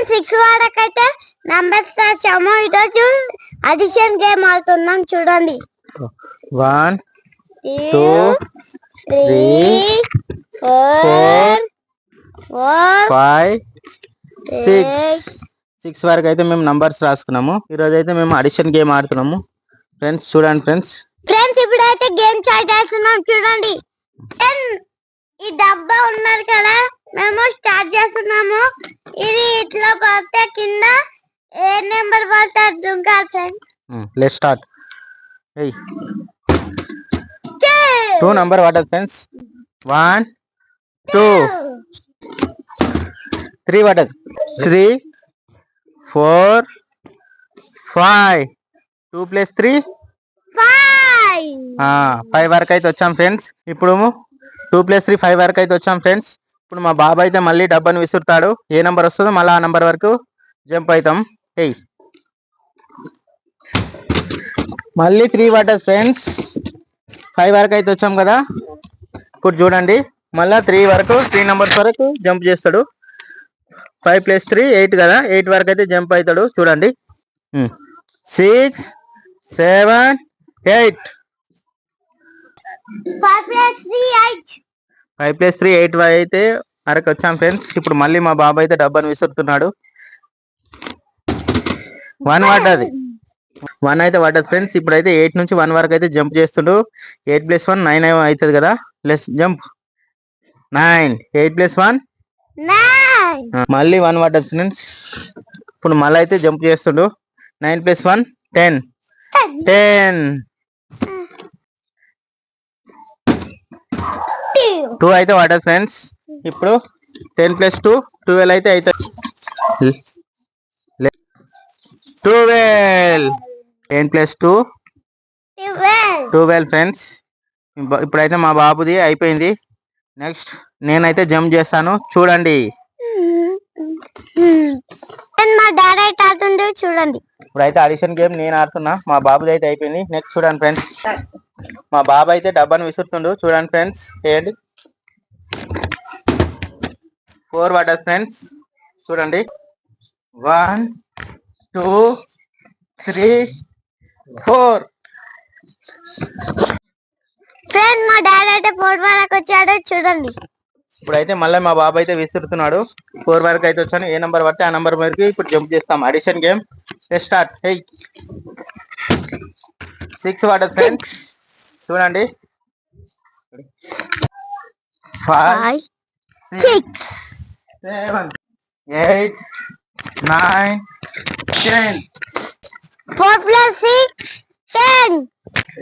Friends six వరకైతే numbers రాసాము ఈరోజు అడిషన్ గేమ్ ఆడుతున్నాం చూడండి. One two three four four five six six వరకు అయితే మేము నంబర్స్ రాసుకున్నాము. ఈ రోజు అయితే మేము అడిషన్ గేమ్ ఆడుతున్నాము. ఫ్రెండ్స్ చూడండి ఫ్రెండ్స్ ఫ్రెండ్స్ ఇప్పుడైతే గేమ్ స్టార్ట్ చేస్తున్నాం చూడండి. ఈ డబ్బా ఉన్నారు కదా మేము స్టార్ట్ చేస్తున్నాము. ఇది ఇట్లా పడితే కింద ఏ నెంబర్ పడితే అది దుంకాలి ఫ్రెండ్స్ లెట్ స్టార్ట్ ఏయ్. Two number water friends. One two three water three four five two plus three five five వరకు అయితే వచ్చాం ఫ్రెండ్స్. ఇప్పుడు టూ ప్లస్ త్రీ ఫైవ్ వరకు అయితే వచ్చాం ఫ్రెండ్స్. ఇప్పుడు మా బాబాయ్ అయితే మళ్ళీ డబ్బాను విసురుతాడు. ఏ నంబర్ వస్తుందో మళ్ళీ ఆ నంబర్ వరకు జంప్ అవుతాం ఏయ్. మళ్ళీ త్రీ వాటర్ ఫ్రెండ్స్ ఫైవ్ వరకు అయితే వచ్చాం కదా. ఇప్పుడు చూడండి. మళ్ళా త్రీ వరకు త్రీ నంబర్స్ వరకు జంప్ చేస్తాడు. ఫైవ్ ప్లస్ త్రీ ఎయిట్ కదా. ఎయిట్ వరకు అయితే జంప్ అవుతాడు. చూడండి. Six seven eight five plus three eight five plus three eight అయితే వరకు వచ్చాం ఫ్రెండ్స్. ఇప్పుడు మళ్ళీ మా బాబు అయితే డబ్బాను విసురుతున్నాడు. వన్ పడ్డది. వన్ అయితే పడ్డది ఫ్రెండ్స్. ఇప్పుడు అయితే ఎయిట్ నుంచి వన్ వరకు అయితే జంప్ చేస్తుండు. ఎయిట్ ప్లస్ వన్ నైన్ అవుతుంది కదా. Plus jump nine eight plus one? మళ్ళీ వన్ పడ్డది ఫ్రెండ్స్. ఇప్పుడు మళ్ళీ అయితే జంప్ చేస్తుండు. Nine plus one? Ten ten two అయితే పడ్డది ఫ్రెండ్స్. ఇప్పుడు టెన్ ప్లస్ టూ ట్వెల్వ్ అయితే అవుతుంది twelve. Ten plus two twelve. Friends. ఇప్పుడైతే మా బాబుది అయిపోయింది. నెక్స్ట్ నేనైతే జంప్ చేస్తాను. చూడండి. చూడండి. ఇప్పుడైతే అడిషన్ గేమ్ నేను ఆడుతున్నా. మా బాబుది అయితే అయిపోయింది. నెక్స్ట్ చూడండి ఫ్రెండ్స్. మా బాబు అయితే డబ్బాను విసురుతుండు. చూడండి ఫ్రెండ్స్. ఏంటి? ఫోర్ వాటర్ ఫ్రెండ్స్ చూడండి. One two three four. Friend మా డాడీ అయితే ఫోర్ వరకు వచ్చాడు. చూడండి. ఇప్పుడైతే మళ్ళీ మా బాబు అయితే విసురుతున్నాడు. ఫోర్ వరకు అయితే వచ్చాను. ఏ నంబర్ పడితే ఆ నంబర్ వరకు ఇప్పుడు జంప్ చేస్తాం. Addition game start. Hey six water friends చూడండి. Five six seven eight nine ten four plus six ten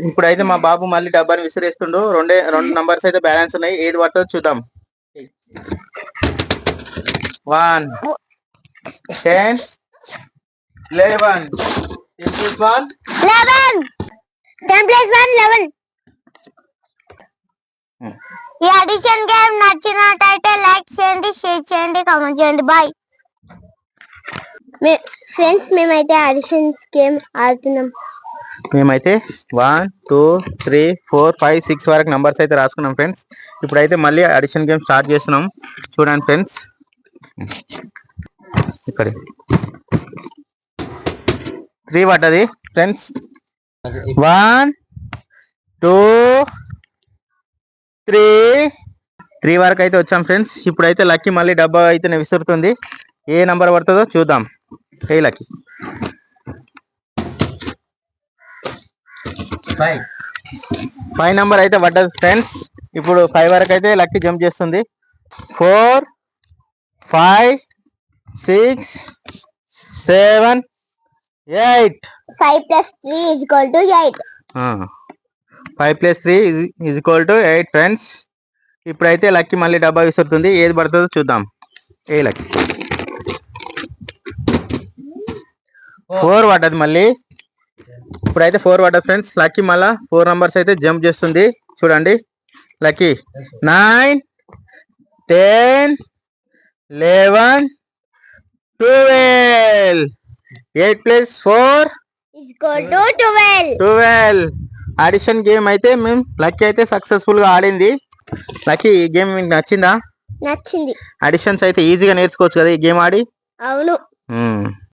ఇప్పుడైతే మా బాబు మళ్ళీ డబ్బాని విసిరేస్తుండు. రెండే రెండు నంబర్స్ అయితే బ్యాలెన్స్ ఉన్నాయి. ఏది పడుతుందో చూద్దాం. One ten eleven one eleven ten plus one eleven ఈ అడిషన్ గేమ్ నచ్చినట్టయితే లైక్ చేయండి షేర్ చేయండి కామెంట్ చేయండి బాయ్. ఫ్రెండ్స్ మేమైతే అడిషన్స్ గేమ్ ఆడుతున్నాం. మేమైతే one two three four five six వరకు నంబర్స్ అయితే రాసుకున్నాం ఫ్రెండ్స్. ఇప్పుడైతే మళ్ళీ అడిషన్ గేమ్ స్టార్ట్ చేస్తున్నాం. చూడండి ఫ్రెండ్స్. ఇక్కడ. త్రీ పడ్డది friends. One two three three వరకు అయితే వచ్చాం ఫ్రెండ్స్. ఇప్పుడైతే లక్కీ మళ్ళీ డబ్బా అయితే విసురుతుంది. ఏ నంబర్ పడుతుందో చూద్దాం. ఏ లక్కీ. ఫైవ్. నెంబర్ అయితే పడ్డది ఫ్రెండ్స్. ఇప్పుడు ఫైవ్ వరకు అయితే లక్కీ జంప్ చేస్తుంది. Four five six seven eight. Five plus three is equal to eight. Five plus three is equal to eight friends. ఇప్పుడైతే లక్కీ మళ్ళీ డబ్బా విసురుతుంది. ఏది పడుతుందో చూద్దాం. ఏ లక్కీ? ఫోర్ పడ్డది మళ్ళీ. ఇప్పుడైతే ఫోర్ పడ్డది ఫ్రెండ్స్ లక్కీ మళ్ళా ఫోర్ నంబర్స్ అయితే జంప్ చేస్తుంది. చూడండి. Lucky. Nine ten eleven twelve eight plus four twelve twelve addition game అయితే మేము లక్కీ అయితే సక్సెస్ఫుల్గా ఆడింది. లక్కీ ఈ గేమ్ మీకు నచ్చిందా? నచ్చింది. అడిషన్స్ అయితే ఈజీగా నేర్చుకోవచ్చు కదా ఈ గేమ్ ఆడి? అవును.